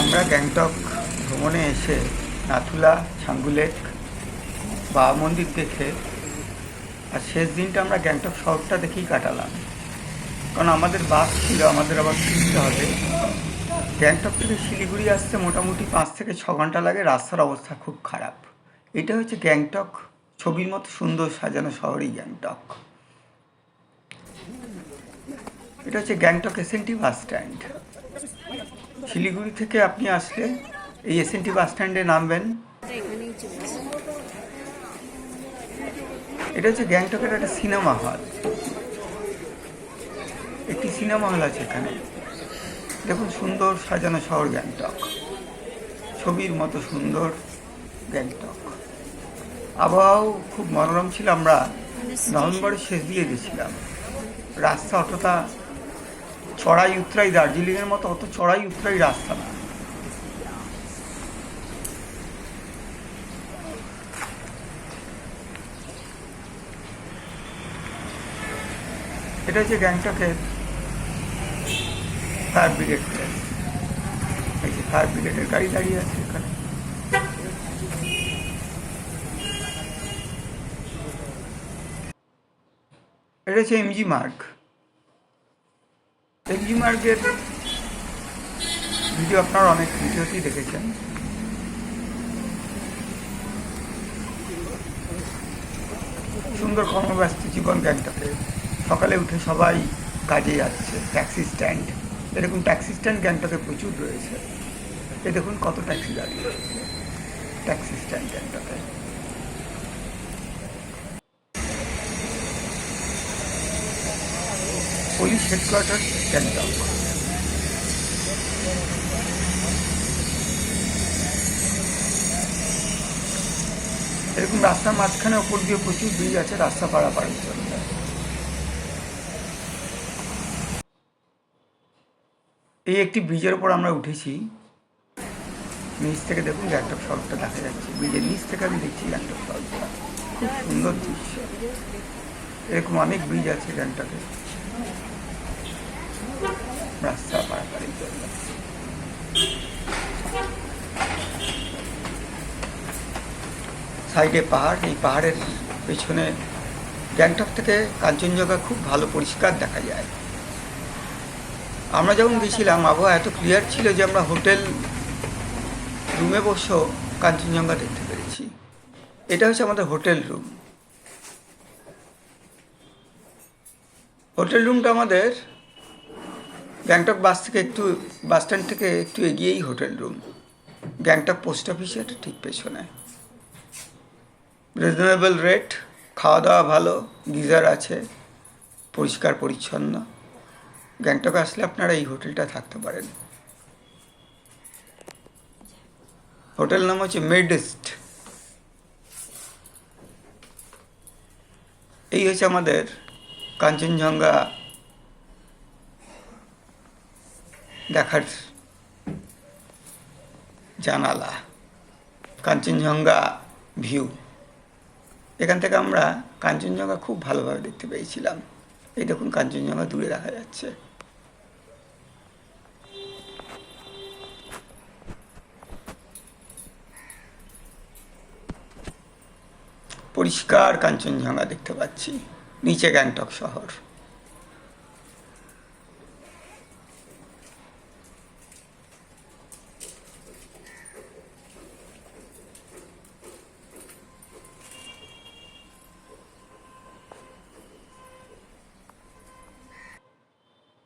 আমরা গ্যাংটক ভ্রমণে এসে নাথুলা ছাঙ্গুলেক বাবা মন্দির দেখে আর শেষ দিনটা আমরা গ্যাংটক শহরটা দেখেই কাটালাম। কারণ আমাদের বাস ছিল, আমাদের আবার ফিরতে হবে। গ্যাংটক থেকে শিলিগুড়ি আসতে মোটামুটি পাঁচ থেকে ছ ঘণ্টা লাগে, রাস্তার অবস্থা খুব খারাপ। এটা হচ্ছে গ্যাংটক ছবির মতো সুন্দর সাজানো শহরই গ্যাংটক। এটা হচ্ছে Gangtok SNT bus stand. Siliguri থেকে আপনি আসলে এই এসএনটি বাস স্ট্যান্ডে নামবেন। এটা হচ্ছে গ্যাংটকের একটা সিনেমা হল। একটি সিনেমা হল আছে এখানে। দেখুন সুন্দর সাজানো শহর গ্যাংটক। ছবির মতো সুন্দর গ্যাংটক। আবহাওয়াও খুব মনোরম ছিল আমরা নভেম্বরের শেষ দিয়ে গেছিলাম। রাস্তা অতটা চড়াই উতরাই দার্জিলিংয়ের মতো অত চড়াই উতরাই রাস্তা না। এটা হচ্ছে গ্যাংটকের ফায়ার ব্রিগেড ফায়ার ব্রিগেডের গাড়ি দাঁড়িয়ে আছে এখানে। এটা হচ্ছে এমজি মার্গ এমজি মার্গের ভিডিও আপনারা অনেক ভিডিওতেই দেখেছেন। সুন্দর কর্মব্যস্ত জীবন গ্যাংটকে। সকালে উঠে সবাই কাজে যাচ্ছে, ট্যাক্সি স্ট্যান্ড। এরকম ট্যাক্সি স্ট্যান্ড গ্যাংটকে প্রচুর রয়েছে। এ দেখুন, কত ট্যাক্সি দাঁড়িয়ে রয়েছে। ট্যাক্সি স্ট্যান্ড গ্যাংটকে। পুলিশ হেডকোয়ার্টার এরকম রাস্তার মাঝখানে ওপর দিয়ে প্রচুর ব্রিজ আছে রাস্তা পারাপারের জন্য। এই একটি ব্রিজের উপর আমরা উঠেছি। নিচ থেকে দেখুন গ্যাংটক শহরটা দেখা যাচ্ছে। ব্রিজের নিচ থেকে আমি দেখছি গ্যাংটক শহরটা খুব সুন্দর দৃশ্য। এরকম অনেক ব্রিজ আছে গ্যাংটকে রাস্তা পারাপারের জন্য সাইডে পাহাড়, এই পাহাড়ের পেছনে গ্যাংটক থেকে কাঞ্চনজঙ্ঘা খুব ভালো পরিষ্কার দেখা যায়। আমরা যখন গেছিলাম, আবহাওয়া এত ক্লিয়ার ছিল যে আমরা হোটেল রুমে বসেও কাঞ্চনজঙ্ঘা দেখতে পেরেছি। এটা হচ্ছে আমাদের হোটেল রুম। হোটেল রুমটা আমাদের গ্যাংটক বাস থেকে একটু, বাস স্ট্যান্ড থেকে একটু এগিয়েই হোটেল রুম। গ্যাংটক পোস্ট অফিসের ঠিক পেছনে। রিজনেবল রেট খাওয়া দাওয়া ভালো, গিজার আছে, পরিষ্কার, পরিচ্ছন্ন। গ্যাংটকে আসলে আপনারা এই হোটেলটা থাকতে পারেন। হোটেল নাম হচ্ছে মেডেস্ট এই হচ্ছে আমাদের কাঞ্চনজঙ্ঘা দেখার জানালা, কাঞ্চনজঙ্ঘা ভিউ এখান থেকে আমরা কাঞ্চনজঙ্ঘা খুব ভালোভাবে দেখতে পেয়েছিলাম। এই দেখুন, কাঞ্চনজঙ্ঘা দূরে দেখা যাচ্ছে। পরিষ্কার কাঞ্চনজঙ্ঘা দেখতে পাচ্ছি, নিচে গ্যাংটক শহর।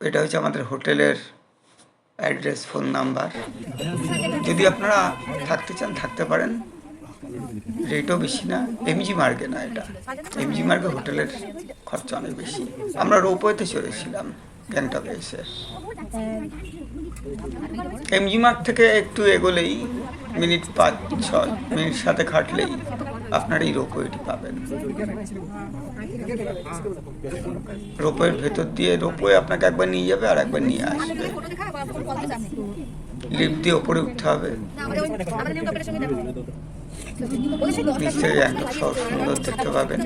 এটা হচ্ছে আমাদের হোটেলের অ্যাড্রেস, ফোন নাম্বার। যদি আপনারা থাকতে চান, থাকতে পারেন। রেটও বেশি না এমজি মার্গে না এটা। এমজি মার্গে হোটেলের খরচা অনেক বেশি। আমরা রোপওয়েতে চলেছিলাম, গ্যাংটকে এসে। এমজি মার্গ থেকে একটু এগোলেই, মিনিট পাঁচ, ছয়, মিনিট সাথে খাটলেই আপনার এই রোপওয়েটি পাবেন। রোপওয়ের ভেতর দিয়ে রোপওয়ে আপনাকে একবার নিয়ে যাবে আর একবার নিয়ে আসবে। লিফট দিয়ে ওপরে উঠতে হবে। সব সুন্দর দেখতে পাবেন।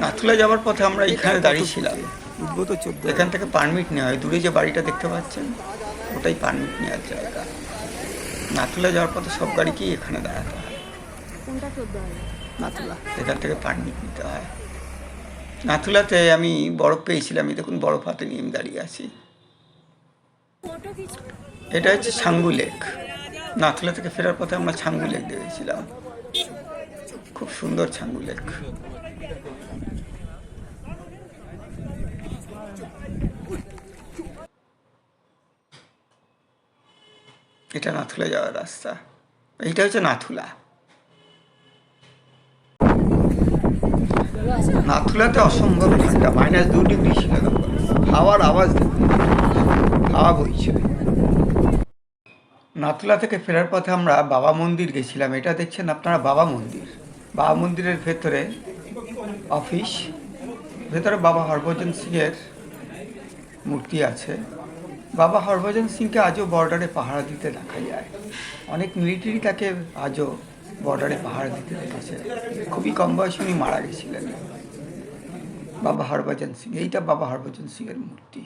নাথুলা যাওয়ার পথে আমরা এখানে দাঁড়িয়েছিলাম উদ্ভূত চোদ্দ এখান থেকে পারমিট নেওয়া হয়। দূরে যে বাড়িটা দেখতে পাচ্ছেন ওটাই পারমিট নেওয়ার জায়গা। নাথুলা যাওয়ার পথে সব গাড়িকেই এখানে দাঁড়াতে হয়। নাথুলা এখান থেকে পারমিট নিতে হয়। নাথুলাতে আমি বরফ পেয়েছিলাম। এই দেখুন বরফ হাতে নিয়ে আমি দাঁড়িয়ে আছি। এটা হচ্ছে ছাঙ্গু লেক। নাথুলা থেকে ফেরার পথে আমরা ছাঙ্গু লেক দেখেছিলাম। খুব সুন্দর ছাঙ্গু লেক। এটা নাথুলা যাওয়ার রাস্তা। এইটা হচ্ছে নাথুলা। নাথুলাতে অসম্ভব ঠান্ডা, মাইনাস দু ডিগ্রি ছিল হাওয়ার আওয়াজ হাওয়া বইছে। নাথুলা থেকে ফেরার পথে আমরা বাবা মন্দির গেছিলাম। এটা দেখছেন আপনারা? বাবা মন্দির। বাবা মন্দিরের ভেতরে অফিস, ভেতরে বাবা হরভজন সিংয়ের মূর্তি আছে। বাবা হরভজন সিংকে আজও বর্ডারে পাহারা দিতে দেখা যায়। অনেক মিলিটারি তাকে আজও বর্ডারে পাহারা দিতে দেখেছে। খুবই কম বয়সে উনি মারা গেছিলেন। বাবা হরভজন সিং, এইটা বাবা হরভজন সিংয়ের মূর্তি।